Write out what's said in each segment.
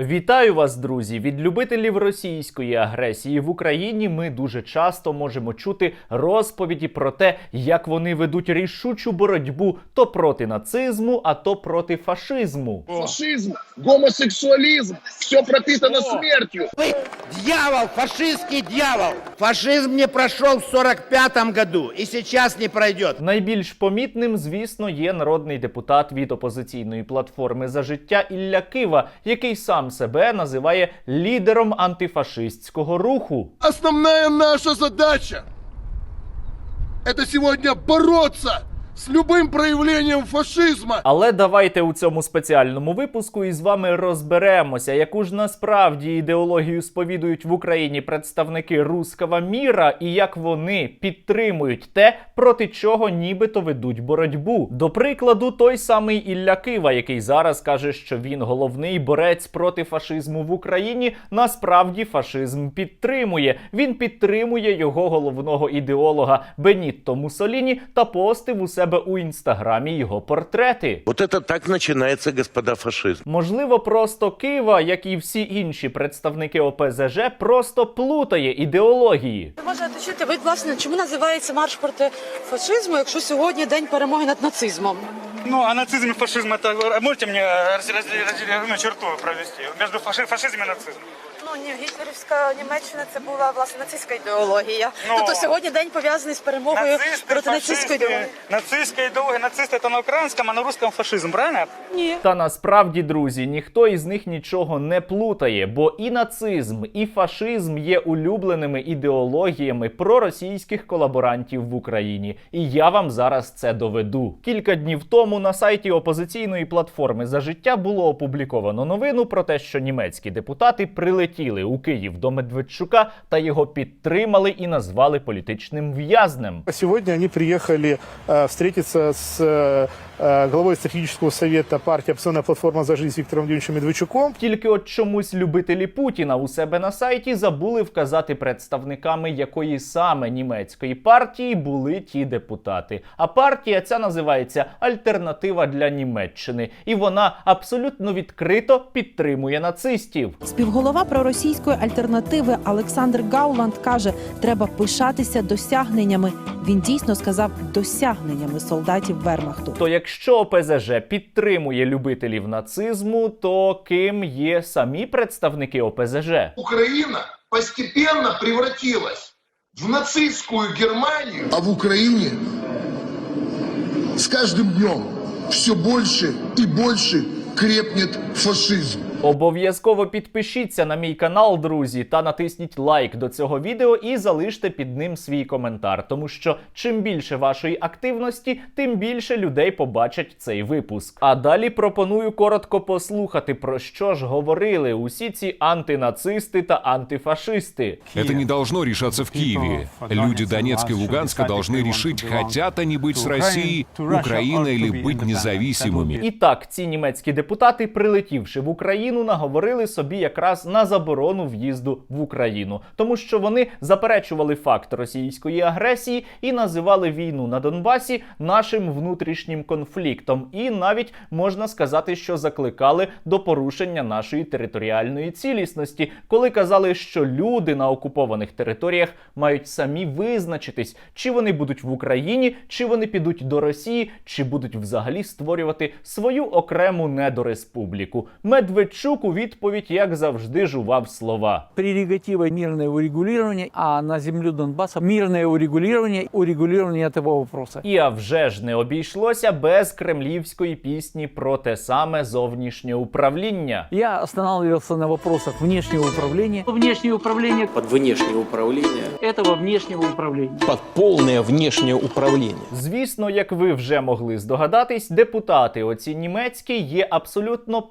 Вітаю вас, друзі! Від любителів російської агресії в Україні ми дуже часто можемо чути розповіді про те, як вони ведуть рішучу боротьбу то проти нацизму, а то проти фашизму. Фашизм, гомосексуализм, все пропитано смертью. Дьявол, фашистский дьявол. Фашизм не прошел в 45 году и сейчас не пройдет. Найбільш помітним, звісно, є народний депутат від опозиційної платформи за життя Ілля Кива, який сам себе називає лідером антифашистського руху. Основна наша задача – це сьогодні бороться с любым проявлением фашизма. Але давайте у цьому спеціальному випуску із вами розберемося, яку ж насправді ідеологію сповідують в Україні представники руского міра, і як вони підтримують те, проти чого нібито ведуть боротьбу. До прикладу, той самий Ілля Кива, який зараз каже, що він головний борець проти фашизму в Україні, насправді фашизм підтримує. Він підтримує його головного ідеолога Бенітто Мусоліні та постив у себе у інстаграмі його портрети. Вот это так начинается, господа, фашизм. Можливо, просто Кива, як і всі інші представники ОПЗЖ, просто плутає ідеології. Ви можете уточнити, ви власне чому називається марш проти фашизму, якщо сьогодні день перемоги над нацизмом? Ну, а нацизм и фашизм, это можете мне раз- раз- черту провести между фаши- фашизмом и нацизмом? Ну ні, гітлерівська Німеччина це була власне нацистська ідеологія. Ну, тобто сьогодні день пов'язаний з перемогою Нацисты, проти нацистської фашисты, ідеології. нацистская идеология, нацисты это на украинском, а на русском фашизм, правильно? Ні. Та насправді, друзі, ніхто із них нічого не плутає, бо і нацизм, і фашизм є улюбленими ідеологіями проросійських колаборантів в Україні. І я вам зараз це доведу. Кілька днів тому на сайті опозиційної платформи за життя було опубліковано новину про те, що німецькі депутати прилетіли у Київ до Медведчука та його підтримали і назвали політичним в'язнем. Сьогодні вони приїхали зустрітися встретиться с э, главой стратегического совета партии «Опционная платформа за жизнь» Виктором Владимировичем Медведчуком. Тільки от чомусь любителі Путіна у себе на сайті забули вказати представниками якої саме німецької партії були ті депутати. А партія ця називається Альтернатива для Німеччини, і вона абсолютно відкрито підтримує нацистів. Співголова проросійської альтернативи Олександр Гауланд каже, треба пишатися досягненнями. Він дійсно сказав досягненнями солдатів Вермахту. То якщо ОПЗЖ підтримує любителів нацизму, то ким є самі представники ОПЗЖ? Україна постепенно превратилась в нацистську Германію, А в Україні з кожним днем все більше і більше крепнет фашизм. Обов'язково підпишіться на мій канал, друзі, та натисніть лайк до цього відео і залиште під ним свій коментар, тому що чим більше вашої активності, тим більше людей побачать цей випуск. А далі пропоную коротко послухати, про що ж говорили усі ці антинацисти та антифашисти. Это не должно решаться в Киеве. Люди Донецка и Луганска должны решить, хотят они быть с Россией, Украиной или быть независимыми. І так, ці німецькі депутати, прилетівши в Україну, наговорили собі якраз на заборону в'їзду в Україну, тому що вони заперечували факт російської агресії і називали війну на Донбасі нашим внутрішнім конфліктом. І навіть можна сказати, що закликали до порушення нашої територіальної цілісності, коли казали, що люди на окупованих територіях мають самі визначитись, чи вони будуть в Україні, чи вони підуть до Росії, чи будуть взагалі створювати свою окрему недореспубліку. Медведчук у відповідь, як завжди, жував слова. прерогатива мирное урегулирование, а на землю Донбасса мирное урегулирование, урегулирование этого вопроса. І а вже ж не обійшлося без кремлівської пісні про те саме зовнішнє управління. Я останавливался на вопросах внешнего управления. Внешнее управление под внешнее управление, этого внешнего управления. под полное внешнее управление. Звісно, як ви вже могли здогадатись, депутати оці німецькі є абсолютно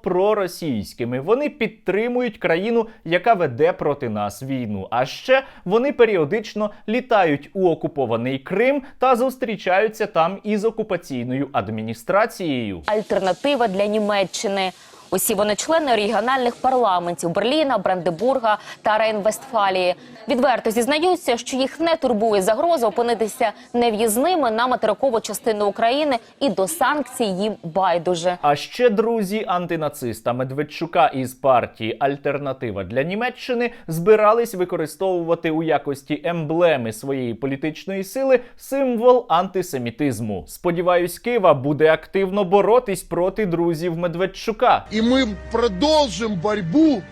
проросійськими. Вони підтримують країну, яка веде проти нас війну. А ще вони періодично літають у окупований Крим та зустрічаються там із окупаційною адміністрацією. Альтернатива для Німеччини. Усі вони члени регіональних парламентів Берліна, Брандебурга та Рейн-Вестфалії. Відверто зізнаються, що їх не турбує загроза опинитися нев'їзними на материкову частину України і до санкцій їм байдуже. А ще друзі антинациста Медведчука із партії Альтернатива для Німеччини збирались використовувати у якості емблеми своєї політичної сили символ антисемітизму. Сподіваюсь, Кива буде активно боротись проти друзів Медведчука. И мы продолжим борьбу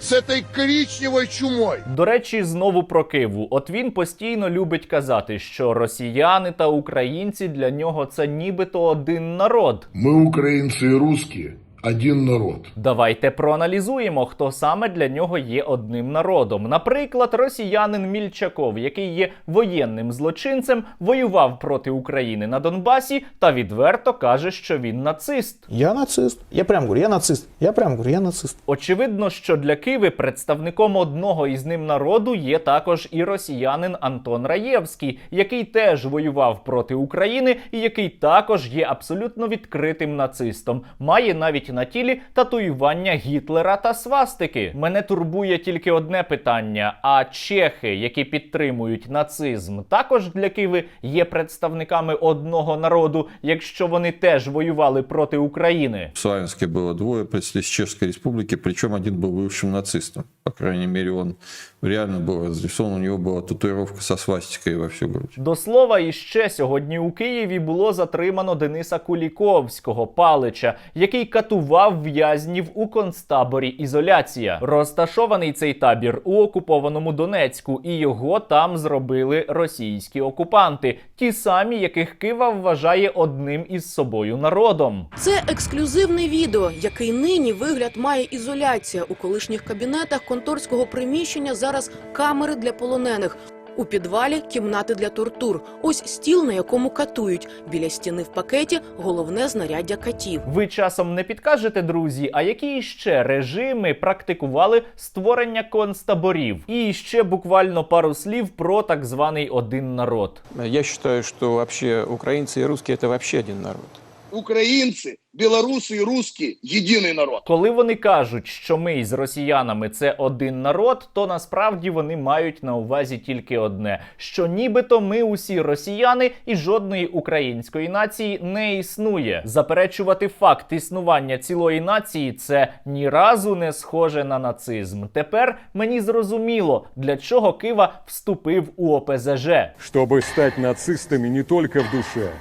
с этой коричневой чумой. До речі, знову про Киву. От він постійно любить казати, що росіяни та українці для нього це нібито один народ. Мы, украинцы и русские, один народ. Давайте проаналізуємо, хто саме для нього є одним народом. Наприклад, росіянин Мільчаков, який є воєнним злочинцем, воював проти України на Донбасі та відверто каже, що він нацист. Я нацист. Я прям говорю, я нацист. Я прям говорю, я нацист. Очевидно, що для Киви представником одного із ним народу є також і росіянин Антон Раєвський, який теж воював проти України і який також є абсолютно відкритим нацистом, має навіть на тілі татуювання Гітлера та свастики. Мене турбує тільки одне питання: а чехи, які підтримують нацизм, також для Киви є представниками одного народу, якщо вони теж воювали проти України. В Славянске было двое представителей Чешской Республики, причем один был бывшим нацистом. По крайней мере, он реально был разрисован, у него была татуировка со свастикой во всю грудь. До слова, іще сьогодні у Києві було затримано Дениса Куліковського палича, який катував в'язнів у концтаборі Ізоляція. Розташований цей табір у окупованому Донецьку, і його там зробили російські окупанти, ті самі, яких Кива вважає одним із собою народом. Це ексклюзивне відео, який нині вигляд має ізоляція. У колишніх кабінетах конторського приміщення зараз камери для полонених. У підвалі кімнати для тортур. Ось стіл, на якому катують. Біля стіни в пакеті головне знаряддя катів. Ви часом не підкажете, друзі, а які ще режими практикували створення концтаборів? І ще буквально пару слів про так званий один народ. Я считаю, что вообще украинцы и русские это вообще один народ Украинцы, белорусы и русские – единый народ. Коли вони кажуть, що ми з росіянами це один народ, то насправді вони мають на увазі тільки одне: що нібито ми усі росіяни і жодної української нації не існує. Заперечувати факт існування цілої нації це ні разу не схоже на нацизм. Тепер мені зрозуміло, для чого Кива вступив у ОПЗЖ. Чтобы стать нацистами не только в душе,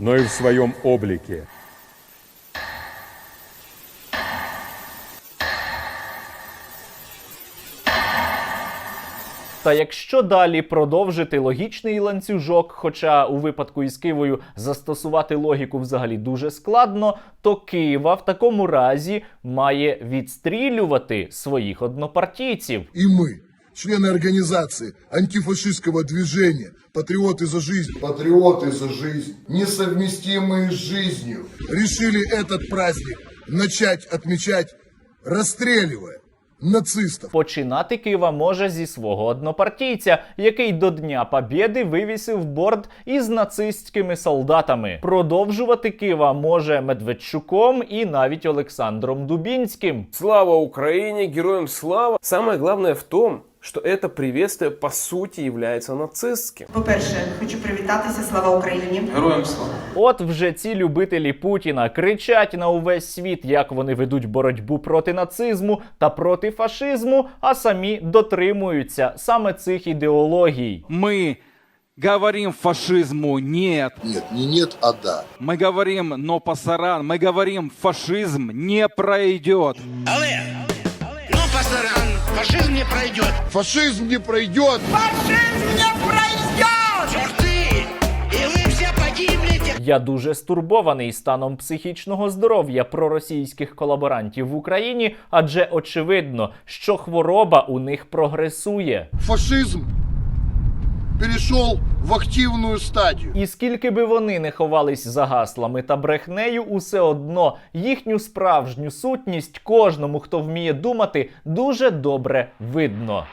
но и в своем облике. Та якщо далі продовжити логічний ланцюжок, хоча у випадку із Києвою застосувати логіку взагалі дуже складно, то Києва в такому разі має відстрілювати своїх однопартійців. И мы, члены организации антифашистского движения «Патриоты за жизнь», «Патриоты за жизнь», несовместимые с жизнью, решили этот праздник начать отмечать, расстреливая нацистов. Починати Кива може зі свого однопартійця, який до Дня Побєди вивісив борт із нацистськими солдатами. Продовжувати Кива може Медведчуком і навіть Олександром Дубінським. Слава Украине, героям слава! Самое главное в том, что это приветствие по сути является нацистским. По-перше, хочу привітатися. Слава Україні! Героям слава! От вже ці любителі Путіна кричать на увесь світ, як вони ведуть боротьбу проти нацизму та проти фашизму, а самі дотримуються саме цих ідеологій. Мы говорим фашизму нет. Нет, не нет, а да. Мы говорим но пасаран. Мы говорим фашизм не пройдет. Але, ну, пасаран, фашизм не пройдет. Фашизм не пройдет. Фашизм не пройдет! Чорти! І ви все погибнете! Я дуже стурбований станом психічного здоров'я проросійських колаборантів в Україні, адже очевидно, що хвороба у них прогресує. Фашизм перешел в активну стадію. І скільки би вони не ховались за гаслами та брехнею, усе одно їхню справжню сутність кожному, хто вміє думати, дуже добре видно.